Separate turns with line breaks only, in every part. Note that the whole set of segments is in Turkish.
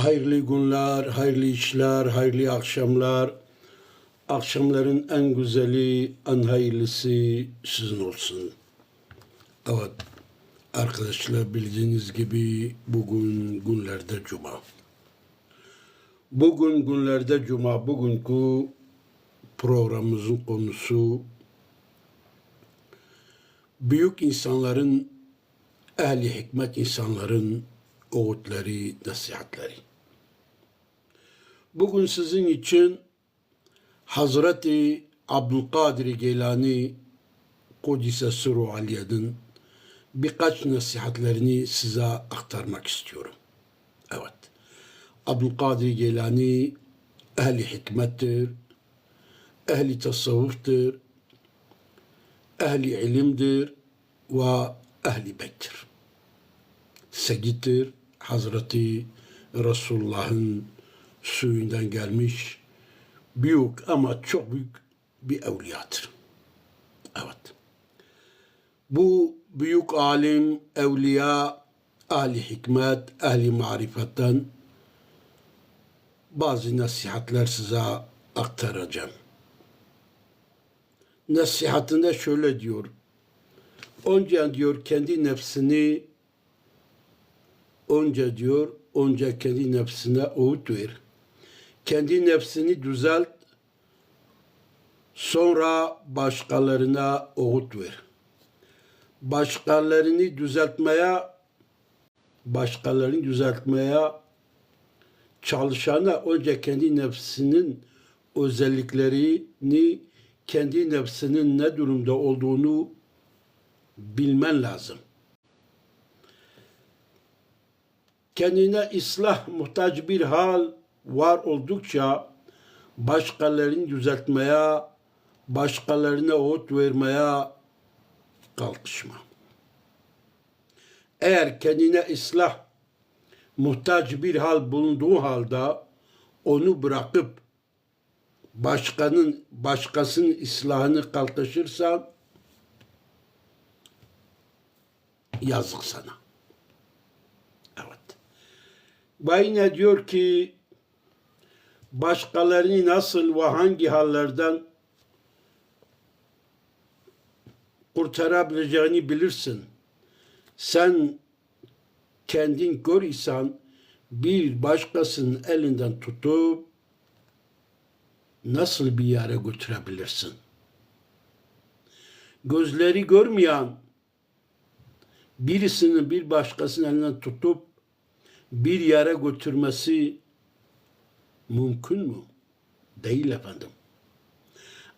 Hayırlı günler, hayırlı işler, hayırlı akşamlar. Akşamların en güzeli, en hayırlısı sizin olsun. Evet, arkadaşlar bildiğiniz gibi bugün günlerde cuma. Bugün günlerde cuma, bugünkü programımızın konusu büyük insanların, ehli hikmet insanların öğütleri, nasihatleri. Bugün sizin için Hazreti Abdülkadir Geylani Kudüs'e Suru Aliye'nin birkaç nasihatlerini size aktarmak istiyorum. Evet. Abdülkadir Geylani ehli hikmettir, ehli tasavvuftur, ehli ilimdir ve ehli beyttir. Segittir, Hazreti Resulullah'ın suyundan gelmiş büyük ama çok büyük bir evliyadır. Evet. Bu büyük alim, evliya, ahli hikmet, ehli marifetten bazı nasihatler size aktaracağım. Nasihatinde şöyle diyor. Önce diyor kendi nefsini önce diyor önce kendi nefsine öğüt ver. Kendi nefsini düzelt. Sonra başkalarına öğüt ver. Başkalarını düzeltmeye başkalarını düzeltmeye çalışana önce kendi nefsinin özelliklerini kendi nefsinin ne durumda olduğunu bilmen lazım. Kendine ıslah muhtaç bir hal var oldukça başkalarını düzeltmeye, başkalarına öğüt vermeye kalkışma. Eğer kendine ıslah muhtaç bir hal bulunduğu halde onu bırakıp başkanın başkasının islahını kalkışırsan yazık sana. Evet. Ve yine diyor ki başkalarını nasıl ve hangi hallerden kurtarabileceğini bilirsin. Sen kendin gör isen bir başkasının elinden tutup nasıl bir yere götürebilirsin? Gözleri görmeyen birisinin bir başkasının elinden tutup bir yere götürmesi mümkün mü? Değil efendim.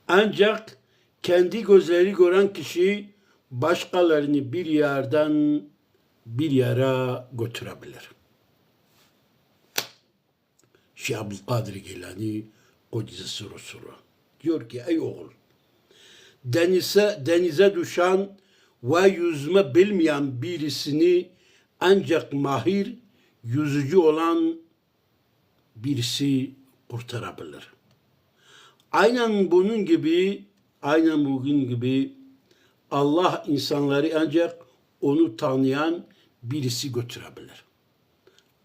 Ancak kendi gözleri gören kişi başkalarını bir yerden bir yere götürebilir. Şeyh Abdülkadir Geylani Kudüs'ü Resulü diyor ki ey oğul denize, denize düşen ve yüzme bilmeyen birisini ancak mahir yüzücü olan birisi kurtarabilir. Aynen bunun gibi, aynen bugün gibi Allah insanları ancak onu tanıyan birisi götürebilir.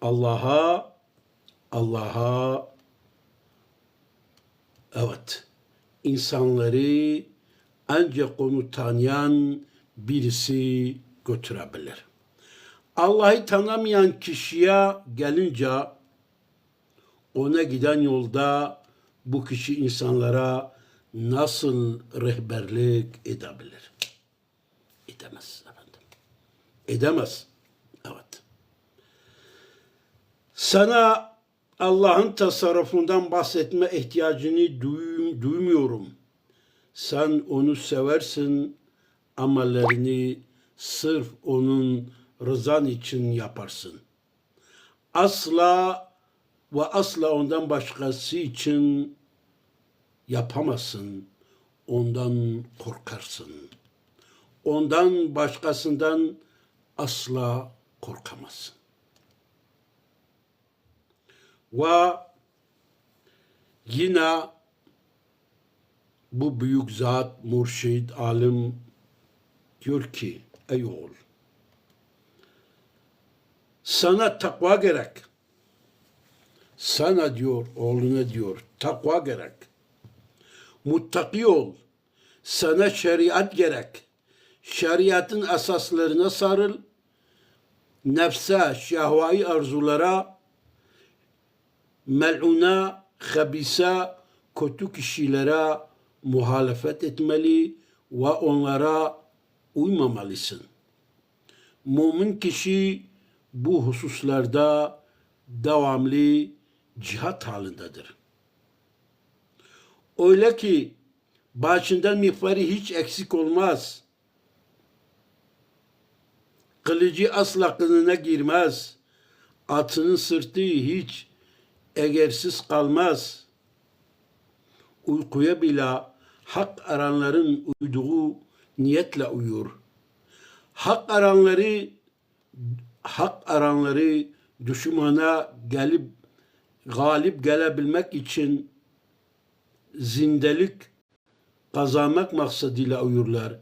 Allah'a, Allah'a, evet, insanları ancak onu tanıyan birisi götürebilir. Allah'ı tanımayan kişiye gelince ona giden yolda bu kişi insanlara nasıl rehberlik edebilir? Edemez efendim. Edemez. Evet. Sana Allah'ın tasarrufundan bahsetme ihtiyacını duy- duymuyorum. Sen onu seversin, amellerini sırf onun rızan için yaparsın. Asla ve asla ondan başkası için yapamazsın. Ondan korkarsın. Ondan başkasından asla korkamazsın. Ve yine bu büyük zat, murşid, alim diyor ki ey oğul sana takva gerek. Sana diyor, oğluna diyor, takva gerek. Muttaki ol. Sana şeriat gerek. Şeriatın asaslarına sarıl. Nefse, şehvai arzulara, mel'una, habisa, kötü kişilere muhalefet etmeli ve onlara uymamalısın. Mümin kişi bu hususlarda devamlı cihat halindedir. Öyle ki başından mihveri hiç eksik olmaz. Kılıcı asla kınına girmez. Atının sırtı hiç egersiz kalmaz. Uykuya bile hak aranların uyduğu niyetle uyur. Hak aranları hak aranları düşmana gelip galip gelebilmek için zindelik kazanmak maksadıyla uyurlar.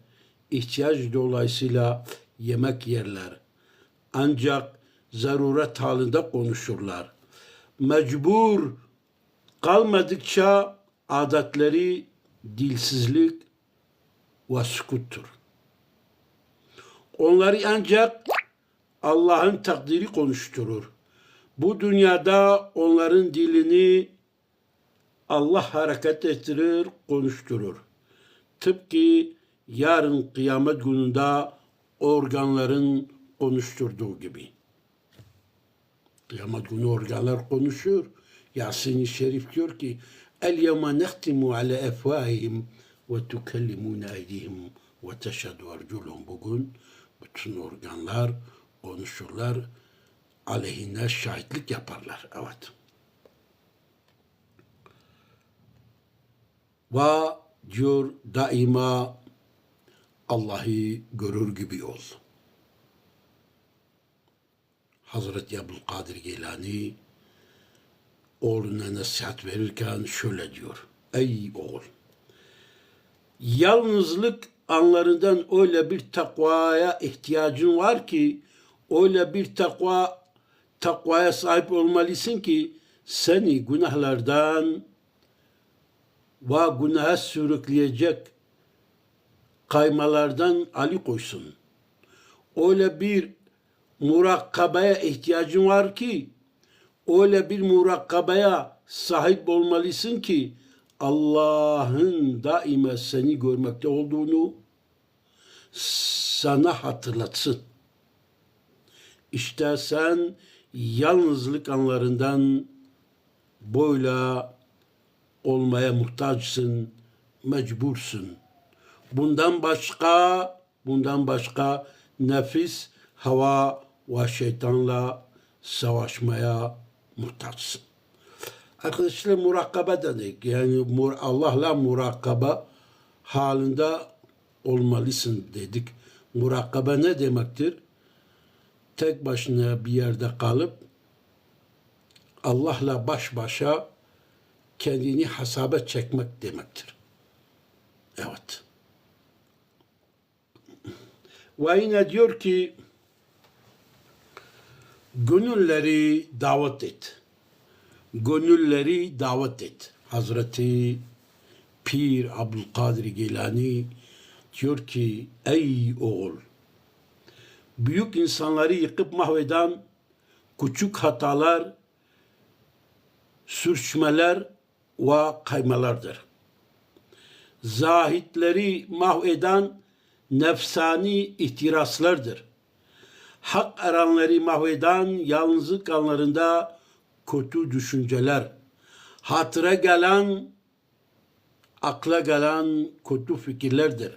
İhtiyaç dolayısıyla yemek yerler. Ancak zaruret halinde konuşurlar. Mecbur kalmadıkça adetleri dilsizlik ve sükuttur. Onları ancak Allah'ın takdiri konuşturur. Bu dünyada onların dilini Allah hareket ettirir, konuşturur. Tıpkı yarın kıyamet gününde organların konuşturduğu gibi. Kıyamet günü organlar konuşur. Yasin-i Şerif diyor ki ala efvahihim ve tukellimuna eydihim ve teşhedü erculum. Bugün bütün organlar konuşurlar, aleyhine şahitlik yaparlar. Evet. Ve diyor daima Allah'ı görür gibi ol. Hazreti Abdülkadir Geylani oğluna nasihat verirken şöyle diyor. Ey oğul! Yalnızlık anlarından öyle bir takvaya ihtiyacın var ki öyle bir takva takvaya sahip olmalısın ki seni günahlardan ve günaha sürükleyecek kaymalardan ali koysun. Öyle bir murakkabaya ihtiyacın var ki öyle bir murakkabaya sahip olmalısın ki Allah'ın daima seni görmekte olduğunu sana hatırlatsın. İşte sen yalnızlık anlarından böyle olmaya muhtaçsın, mecbursun. Bundan başka, bundan başka nefis, hava ve şeytanla savaşmaya muhtaçsın. Arkadaşlar murakabe dedik. Yani Allah'la murakabe halinde olmalısın dedik. Murakabe ne demektir? Tek başına bir yerde kalıp Allah'la baş başa kendini hesaba çekmek demektir. Evet. Ve yine diyor ki gönülleri davet et. Gönülleri davet et. Hazreti Pir Abdülkadir Geylani diyor ki ey oğul büyük insanları yıkıp mahveden küçük hatalar sürçmeler ve kaymalardır. Zahitleri mahveden nefsani ihtiraslardır. Hak aranları mahveden yalnızlık anlarında kötü düşünceler. Hatıra gelen, akla gelen kötü fikirlerdir.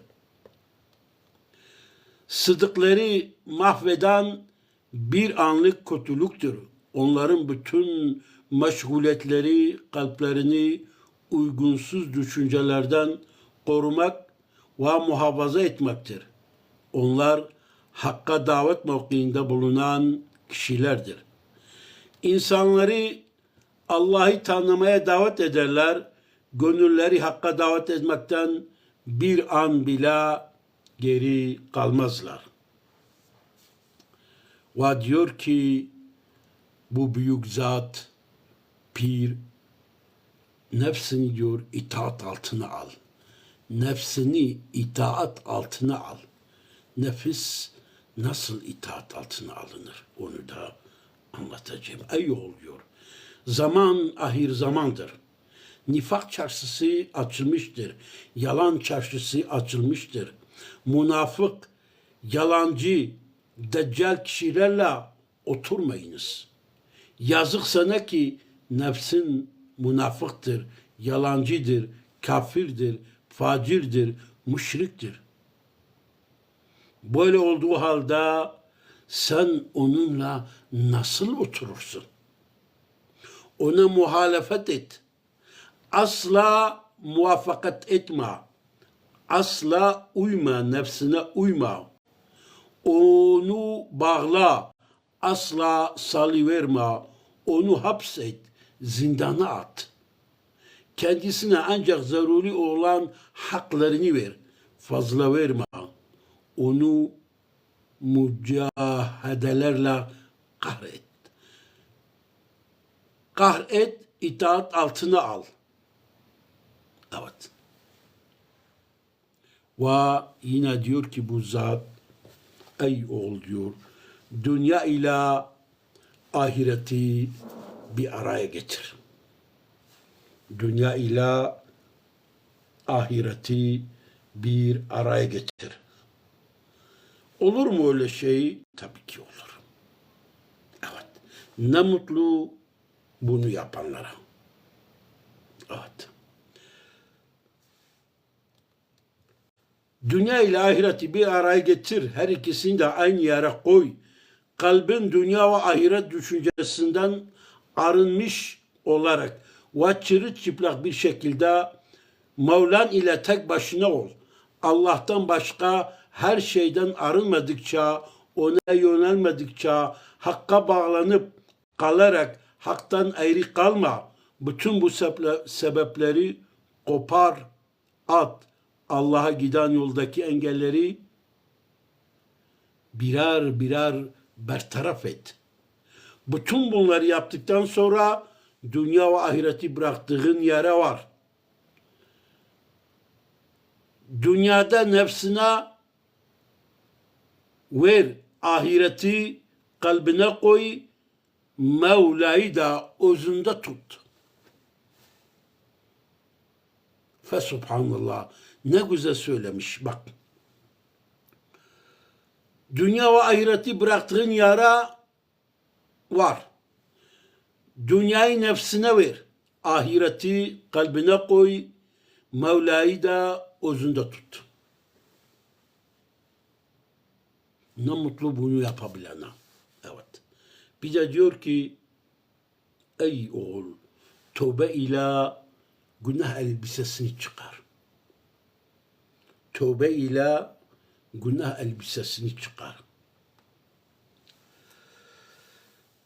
Sıdıkları mahveden bir anlık kötülüktür. Onların bütün meşguliyetleri kalplerini uygunsuz düşüncelerden korumak ve muhafaza etmektir. Onlar hakka davet mevkiinde bulunan kişilerdir. İnsanları Allah'ı tanımaya davet ederler. Gönülleri hakka davet etmekten bir an bile geri kalmazlar. Ve diyor ki bu büyük zat pir nefsini diyor itaat altına al. Nefsini itaat altına al. Nefis nasıl itaat altına alınır? Onu da anlatacağım. Ey oğul diyor. Zaman ahir zamandır. Nifak çarşısı açılmıştır. Yalan çarşısı açılmıştır. Münafık, yalancı, deccal kişilerle oturmayınız. Yazık sana ki nefsin münafıktır, yalancıdır, kafirdir, facirdir, müşriktir. Böyle olduğu halde sen onunla nasıl oturursun? Ona muhalefet et. Asla muvaffakat etme. Asla uyma, nefsine uyma. Onu bağla. Asla salıverme. Onu hapset. Zindana at. Kendisine ancak zaruri olan haklarını ver. Fazla verme. Onu mücahedelerle kahret. Kahret, itaat altına al. Evet. Ve yine diyor ki bu zat, ey oğul diyor, dünya ile ahireti bir araya getir. Dünya ile ahireti bir araya getir. Olur mu öyle şey? Tabii ki olur. Evet. Ne mutlu bunu yapanlara. Evet. Dünya ile ahireti bir araya getir. Her ikisini de aynı yere koy. Kalbin dünya ve ahiret düşüncesinden arınmış olarak ve çıplak bir şekilde Mevlan ile tek başına ol. Allah'tan başka her şeyden arınmadıkça, ona yönelmedikçe, hakka bağlanıp kalarak haktan ayrı kalma. Bütün bu sebepleri kopar, at. Allah'a giden yoldaki engelleri birer birer bertaraf et. Bütün bunları yaptıktan sonra dünya ve ahireti bıraktığın yere var. Dünyada nefsine ver, ahireti kalbine koy, Mevla'yı da özünde tut. Fesubhanallah. Ne güzel söylemiş bak. Dünya ve ahireti bıraktığın yara var. Dünyayı nefsine ver. Ahireti kalbine koy. Mevla'yı da özünde tut. Ne mutlu bunu yapabilene. Evet. Bir de diyor ki ey oğul tövbe ile günah elbisesini çıkar. Tövbe ile günah elbisesini çıkar.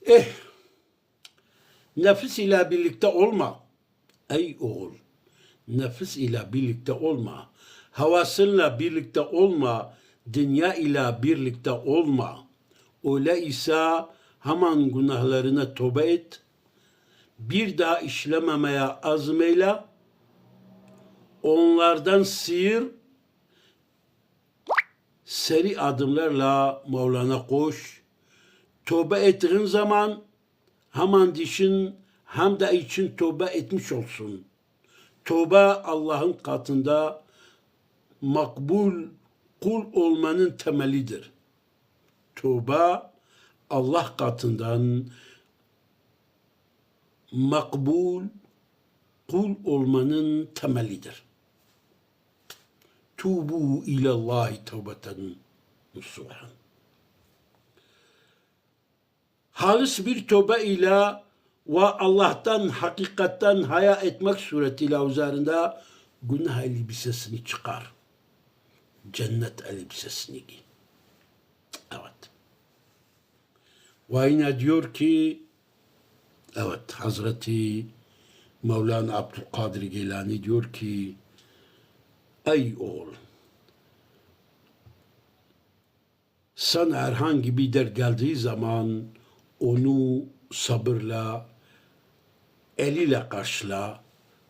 Eh, nefis ile birlikte olma. Ey oğul, nefis ile birlikte olma. Havasınla birlikte olma. Dünya ile birlikte olma. Öyleyse hemen günahlarına tövbe et. Bir daha işlememeye azmeyle. Onlardan sıyır seri adımlarla Mevlana koş. Tövbe ettiğin zaman hemen dişin hem de için tövbe etmiş olsun. Tövbe Allah'ın katında makbul kul olmanın temelidir. Tövbe Allah katından makbul kul olmanın temelidir. Tubu ilallahi tevbeten nasuhan. Halis bir tövbe ile ve Allah'tan hakikatten haya etmek suretiyle üzerinde günah elbisesini çıkar. Cennet elbisesini giy. Evet. Ve yine diyor ki evet Hazreti Mevlana Abdülkadir Geylani diyor ki Ey oğul! Sana herhangi bir dert geldiği zaman onu sabırla eliyle karşıla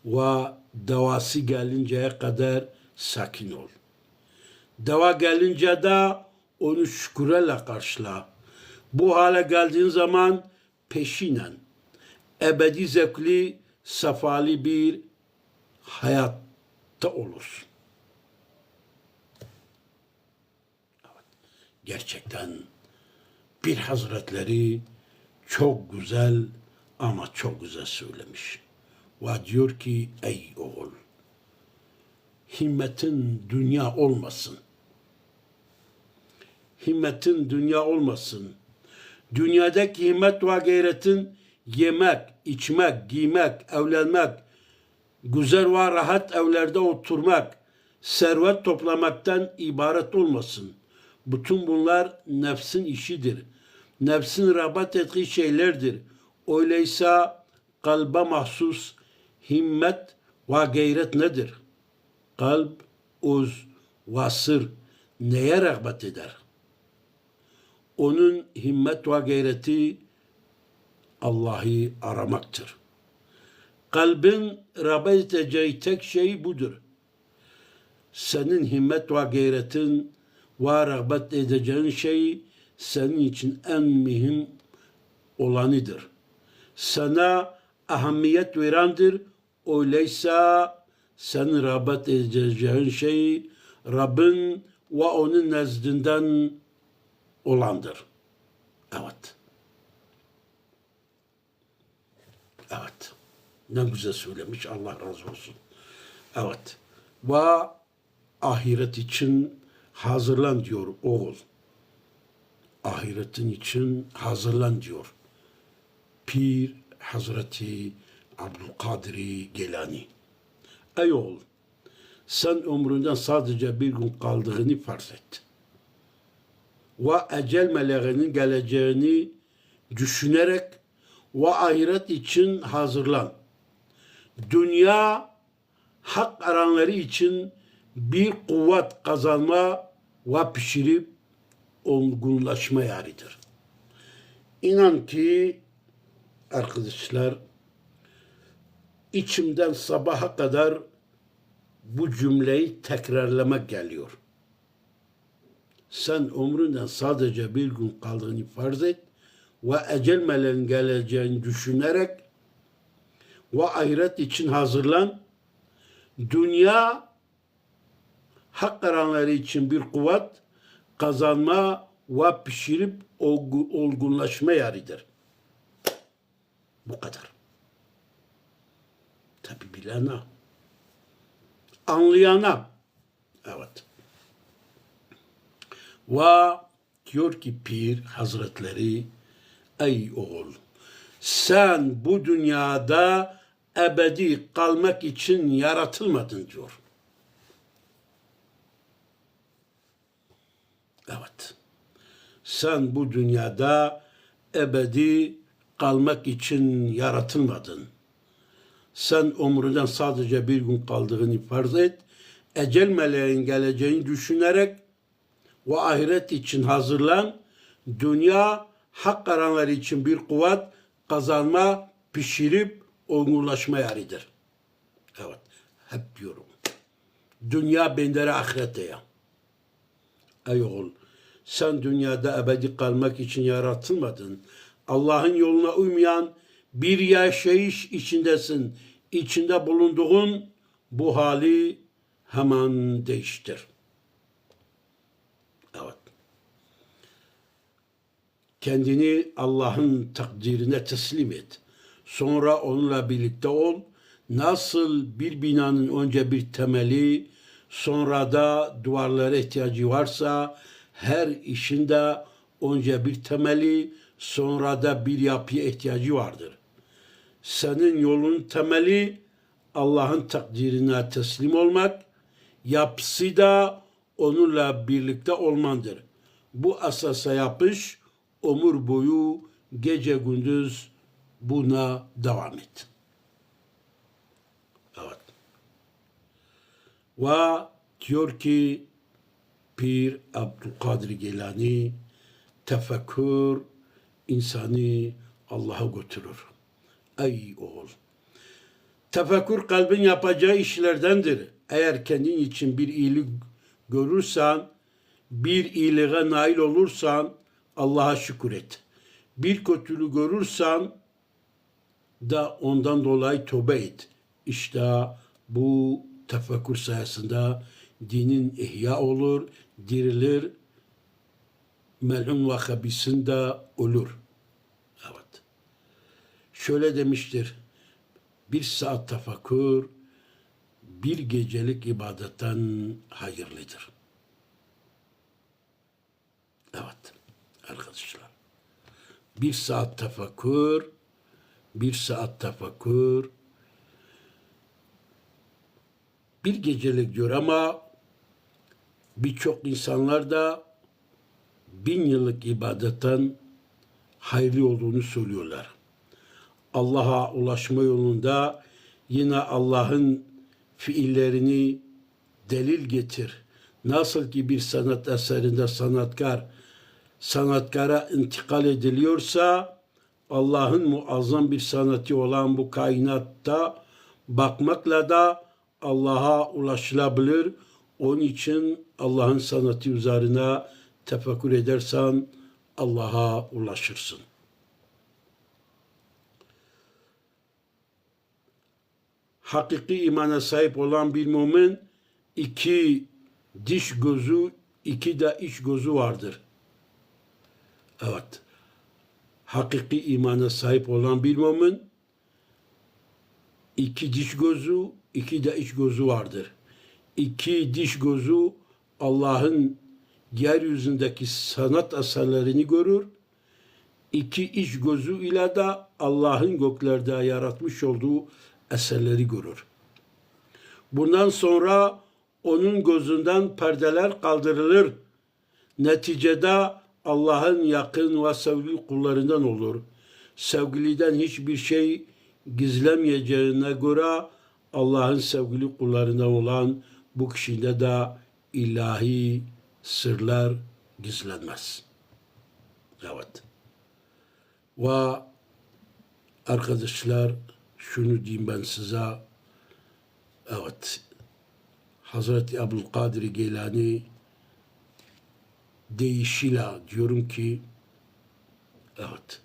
ve davası gelinceye kadar sakin ol. Deva gelince de onu şükürle karşıla. Bu hale geldiğin zaman peşinen ebedi zevkli, safali bir hayatta olursun. Gerçekten bir hazretleri çok güzel ama çok güzel söylemiş. Ve diyor ki ey oğul himmetin dünya olmasın. Himmetin dünya olmasın. Dünyadaki himmet ve gayretin yemek, içmek, giymek, evlenmek, güzel ve rahat evlerde oturmak, servet toplamaktan ibaret olmasın. Bütün bunlar nefsin işidir. Nefsin rabat ettiği şeylerdir. Öyleyse kalbe mahsus himmet ve gayret nedir? Kalp, uz ve sır neye rağbet eder? Onun himmet ve gayreti Allah'ı aramaktır. Kalbin rağbet edeceği tek şey budur. Senin himmet ve gayretin ve rağbet edeceğin şey senin için en mühim olanıdır. Sana ahamiyet verendir. Öyleyse sen rağbet edeceğin şey Rabbin ve onun nezdinden olandır. Evet. Evet. Ne güzel söylemiş. Allah razı olsun. Evet. Ve ahiret için hazırlan diyor oğul. Ahiretin için hazırlan diyor. Pir Hazreti Abdülkadir Gelani. Ey oğul, sen ömründen sadece bir gün kaldığını farz et. Ve ecel meleğinin geleceğini düşünerek ve ahiret için hazırlan. Dünya hak aranları için bir kuvvet kazanma ve pişirip olgunlaşma yeridir. İnan ki arkadaşlar içimden sabaha kadar bu cümleyi tekrarlamak geliyor. Sen ömründen sadece bir gün kaldığını farz et ve ecel meleğin geleceğini düşünerek ve ahiret için hazırlan. Dünya hak karanları için bir kuvvet kazanma ve pişirip olgu- olgunlaşma yeridir. Bu kadar. Tabi bilene, anlayana, evet. Ve diyor ki Pir Hazretleri, ey oğul, sen bu dünyada ebedi kalmak için yaratılmadın diyor. Evet. Sen bu dünyada ebedi kalmak için yaratılmadın. Sen ömründen sadece bir gün kaldığını farz et. Ecel meleğin geleceğini düşünerek ve ahiret için hazırlan. Dünya hak aranları için bir kuvvet kazanma, pişirip olgunlaşma yeridir. Evet. Hep diyorum. Dünya bendere ahirette ya. Ey oğul, sen dünyada ebedi kalmak için yaratılmadın. Allah'ın yoluna uymayan bir yaşayış içindesin. İçinde bulunduğun bu hali hemen değiştir. Evet. Kendini Allah'ın takdirine teslim et. Sonra onunla birlikte ol. Nasıl bir binanın önce bir temeli, sonra da duvarlara ihtiyacı varsa her işinde önce bir temeli, sonra da bir yapıya ihtiyacı vardır. Senin yolun temeli Allah'ın takdirine teslim olmak, yapısı da onunla birlikte olmandır. Bu asasa yapış, ömür boyu gece gündüz buna devam et. Evet. Ve diyor ki Pir Abdülkadir Gelani tefekkür insanı Allah'a götürür. Ey oğul Tefekkür kalbin yapacağı işlerdendir. Eğer kendin için bir iyilik görürsen, bir iyiliğe nail olursan Allah'a şükür et. Bir kötülük görürsen da ondan dolayı tövbe et. İşte bu tefekkür sayesinde dinin ihya olur, dirilir, melun ve habisinde olur. Evet. Şöyle demiştir. Bir saat tefekkür bir gecelik ibadetten hayırlıdır. Evet arkadaşlar. Bir saat tefekkür, bir saat tefekkür, bir gecelik diyor ama birçok insanlar da bin yıllık ibadetten hayırlı olduğunu söylüyorlar. Allah'a ulaşma yolunda yine Allah'ın fiillerini delil getir. Nasıl ki bir sanat eserinde sanatkar sanatkara intikal ediliyorsa Allah'ın muazzam bir sanatı olan bu kainatta bakmakla da Allah'a ulaşılabilir. Onun için Allah'ın sanatı üzerine tefekkür edersen Allah'a ulaşırsın. Hakiki imana sahip olan bir mümin iki diş gözü, iki de iç gözü vardır. Evet. Hakiki imana sahip olan bir mümin iki diş gözü, iki de iç gözü vardır. İki diş gözü Allah'ın yeryüzündeki sanat eserlerini görür. İki iç gözü ile de Allah'ın göklerde yaratmış olduğu eserleri görür. Bundan sonra onun gözünden perdeler kaldırılır. Neticede Allah'ın yakın ve sevgili kullarından olur. Sevgiliden hiçbir şey gizlemeyeceğine göre Allah'ın sevgili kullarından olan bu kişide de ilahi sırlar gizlenmez. Evet. Ve arkadaşlar şunu diyeyim ben size. Evet. Hazreti Abdülkadir Geylani deyişiyle diyorum ki evet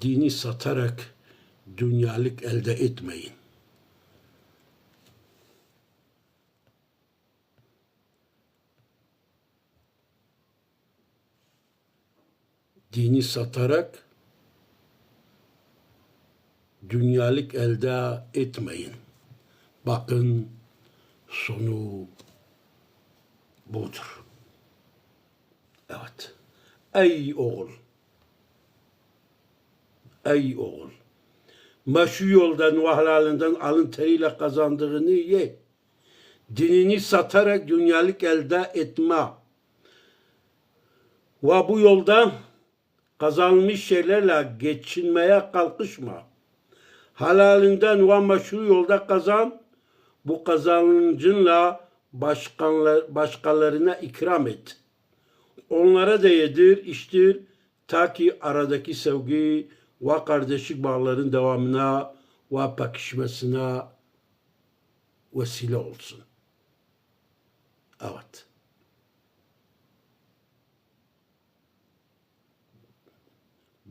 dini satarak dünyalık elde etmeyin. Dini satarak dünyalık elde etmeyin. Bakın sonu budur. Evet. Ey oğul. Ey oğul. Meşru yoldan ve alın teriyle kazandığını ye. Dinini satarak dünyalık elde etme. Ve bu yolda kazanılmış şeylerle geçinmeye kalkışma. Halalinden ve meşru yolda kazan. Bu kazancınla başkanlar, başkalarına ikram et. Onlara da yedir, içtir ta ki aradaki sevgi ve kardeşlik bağların devamına ve pekişmesine vesile olsun. Evet.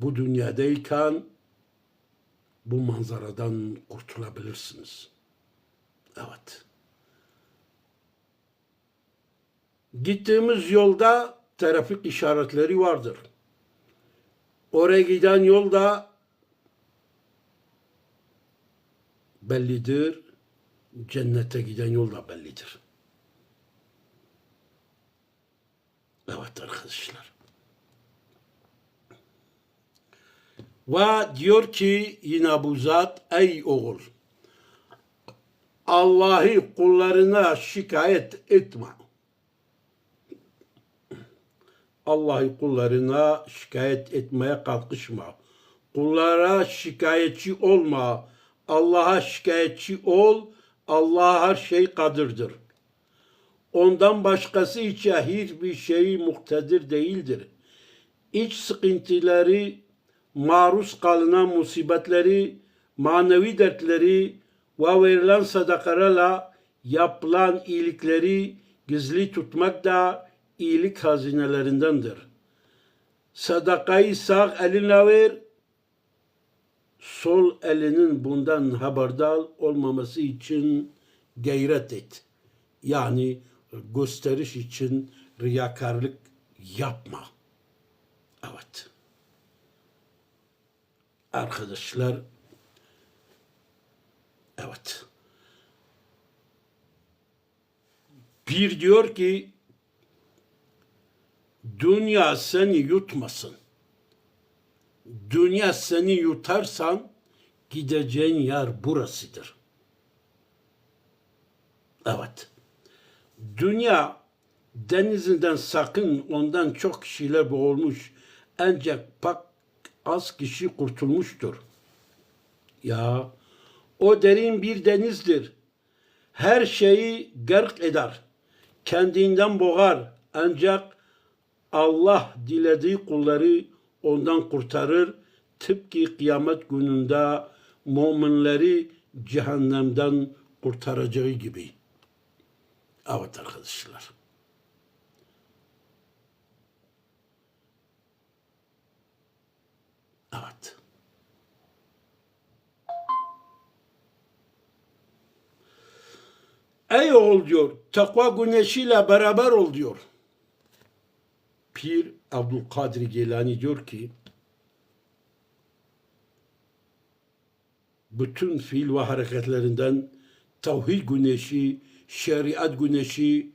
Bu dünyadayken bu manzaradan kurtulabilirsiniz. Evet. Gittiğimiz yolda trafik işaretleri vardır. Oraya giden yol da bellidir. Cennete giden yol da bellidir. Evet arkadaşlar. Ve diyor ki yine bu zat ey oğul Allah'ı kullarına şikayet etme. Allah'ı kullarına şikayet etmeye kalkışma. Kullara şikayetçi olma. Allah'a şikayetçi ol. Allah her şey kadırdır. Ondan başkası için hiçbir şey muktedir değildir. İç sıkıntıları, maruz kalınan musibetleri, manevi dertleri ve verilen sadakalarla yapılan iyilikleri gizli tutmak da iyilik hazinelerindendir. Sadakayı sağ elinle ver, sol elinin bundan haberdar olmaması için gayret et. Yani gösteriş için riyakarlık yapma. Evet. Arkadaşlar evet. Bir diyor ki dünya seni yutmasın. Dünya seni yutarsan gideceğin yer burasıdır. Evet. Dünya denizinden sakın ondan çok kişiler boğulmuş. Ancak bak az kişi kurtulmuştur. Ya o derin bir denizdir. Her şeyi gark eder. Kendinden boğar. Ancak Allah dilediği kulları ondan kurtarır. Tıpkı kıyamet gününde müminleri cehennemden kurtaracağı gibi. Evet arkadaşlar. Evet. Ey oğul diyor, takva güneşiyle beraber ol diyor. Pir Abdülkadir Geylani diyor ki, bütün fiil ve hareketlerinden tevhid güneşi, şeriat güneşi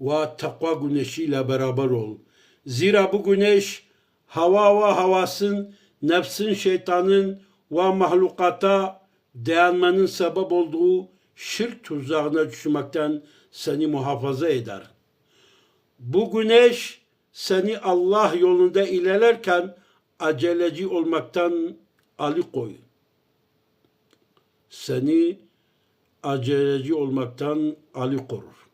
ve takva güneşiyle beraber ol. Zira bu güneş hava ve havasın, nefsin, şeytanın ve mahlukata dayanmanın sebep olduğu şirk tuzağına düşmekten seni muhafaza eder. Bu güneş seni Allah yolunda ilerlerken aceleci olmaktan alıkoy. Seni aceleci olmaktan alıkorur.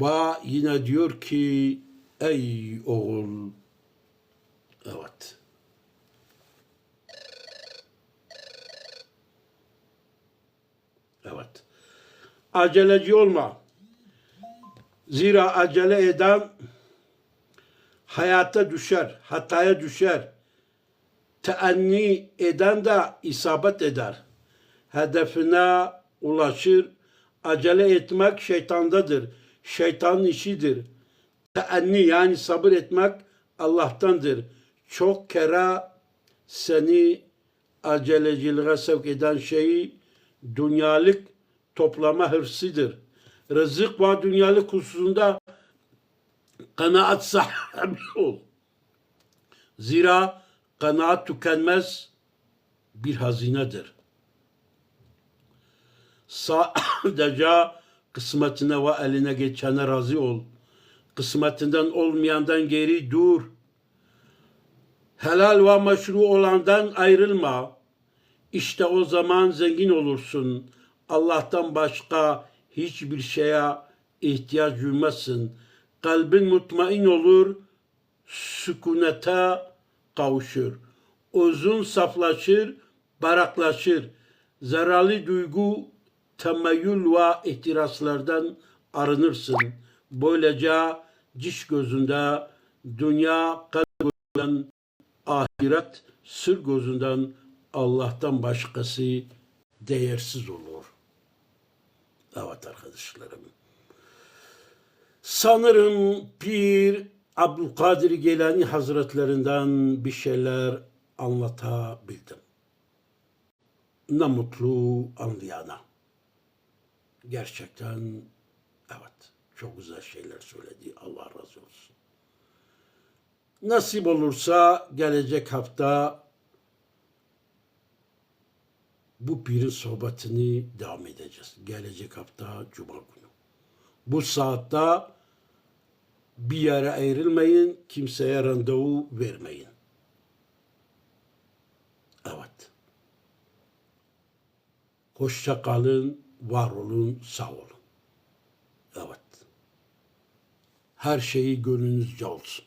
Ve yine diyor ki ey oğul. Evet. Evet. Aceleci olma. Zira acele eden hayata düşer hataya düşer. Teenni eden de isabet eder. Hedefine ulaşır. Acele etmek şeytandadır. Şeytanın işidir teenni yani sabır etmek Allah'tandır. Çok kere seni aceleciliğe sevk eden şeyi dünyalık toplama hırsıdır. Rızık ve dünyalık hususunda kanaat sahibi ol. Zira kanaat tükenmez bir hazinedir. Sadece kısmetine ve eline geçene razı ol kısmetinden olmayandan geri dur. Helal ve meşru olandan ayrılma. İşte o zaman zengin olursun. Allah'tan başka hiçbir şeye ihtiyaç duymazsın. Kalbin mutmain olur, sükunete kavuşur. Uzun saflaşır, baraklaşır. Zararlı duygu, temeyyül ve ihtiraslardan arınırsın. Böylece ciş gözünde dünya kalp gözünden ahiret sır gözünden Allah'tan başkası değersiz olur. Evet arkadaşlarım. Sanırım Pir Abdülkadir Geylani Hazretlerinden bir şeyler anlatabildim. Ne mutlu anlayana. Gerçekten evet. Çok güzel şeyler söyledi. Allah razı olsun. Nasip olursa gelecek hafta bu pirin sohbetini devam edeceğiz. Gelecek hafta Cuma günü. Bu saatte bir yere ayrılmayın, kimseye randevu vermeyin. Evet. Hoşça kalın, var olun, sağ olun. Evet her şeyi gönlünüzce olsun.